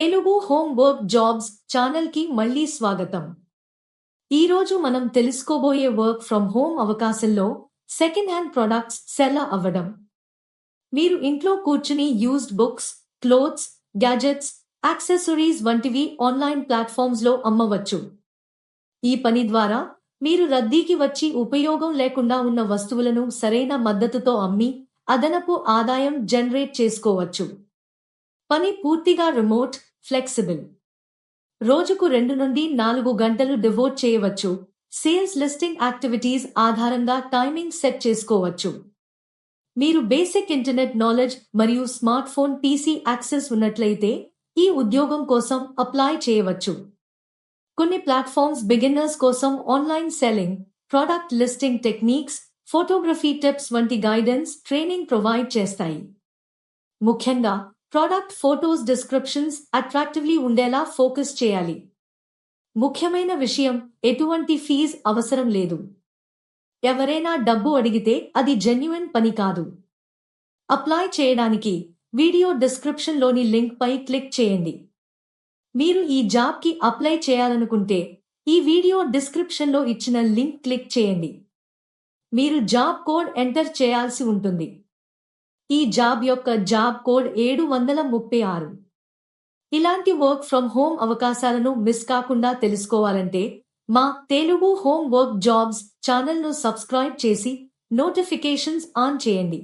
Telugu home work jobs ఛానల్కి మళ్ళీ స్వాగతం. ఈరోజు మనం తెలుసుకోబోయే వర్క్ ఫ్రమ్ హోమ్ అవకాశంలో సెకండ్ హ్యాండ్ ప్రొడక్ట్స్ సెల్ అవ్వడం. మీరు ఇంట్లో కూర్చుని used books clothes gadgets accessories వంటివి ఆన్లైన్ ప్లాట్ఫామ్స్లో అమ్మవచ్చు. ఈ పని ద్వారా మీరు రద్దీకి వచ్చి ఉపయోగం లేకుండా ఉన్న వస్తువులను సరైన మద్దతుతో అమ్మి అదనపు ఆదాయం జనరేట్ చేసుకోవచ్చు. పని పూర్తిగా రిమోట్ ఫ్లెక్సిబుల్ రోజుకు రెండు నుండి నాలుగు గంటలు డివోట్ చేయవచ్చు. సేల్స్ లిస్టింగ్ యాక్టివిటీస్ ఆధారంగా టైమింగ్ సెట్ చేసుకోవచ్చు. మీరు బేసిక్ ఇంటర్నెట్ నాలెడ్జ్ మరియు స్మార్ట్ ఫోన్ పీసీ యాక్సెస్ ఉన్నట్లయితే ఈ ఉద్యోగం కోసం అప్లై చేయవచ్చు. కొన్ని ప్లాట్ఫామ్స్ బిగిన్నర్స్ కోసం online selling product listing techniques photography tips వంటి గైడెన్స్ ట్రైనింగ్ ప్రొవైడ్ చేస్తాయి. ముఖ్యంగా ప్రోడక్ట్ ఫోటోస్ డిస్క్రిప్షన్స్ అట్రాక్టివ్లీ ఉండేలా ఫోకస్ చేయాలి. ముఖ్యమైన విషయం ఎటువంటి ఫీజ్ అవసరం లేదు. ఎవరైనా డబ్బు అడిగితే అది జెన్యున్ పని కాదు. అప్లై చేయడానికి వీడియో డిస్క్రిప్షన్లోని లింక్పై క్లిక్ చేయండి. మీరు ఈ జాబ్కి అప్లై చేయాలనుకుంటే ఈ వీడియో డిస్క్రిప్షన్లో ఇచ్చిన లింక్ క్లిక్ చేయండి. మీరు జాబ్ కోడ్ ఎంటర్ చేయాల్సి ఉంటుంది. ఈ జాబ్ యొక్క జాబ్ కోడ్ ఏడు వందల ముప్పై ఆరు. ఇలాంటి వర్క్ ఫ్రమ్ హోమ్ అవకాశాలను మిస్ కాకుండా తెలుసుకోవాలంటే మా తెలుగు హోమ్ వర్క్ జాబ్స్ ఛానల్ను సబ్స్క్రైబ్ చేసి నోటిఫికేషన్స్ ఆన్ చేయండి.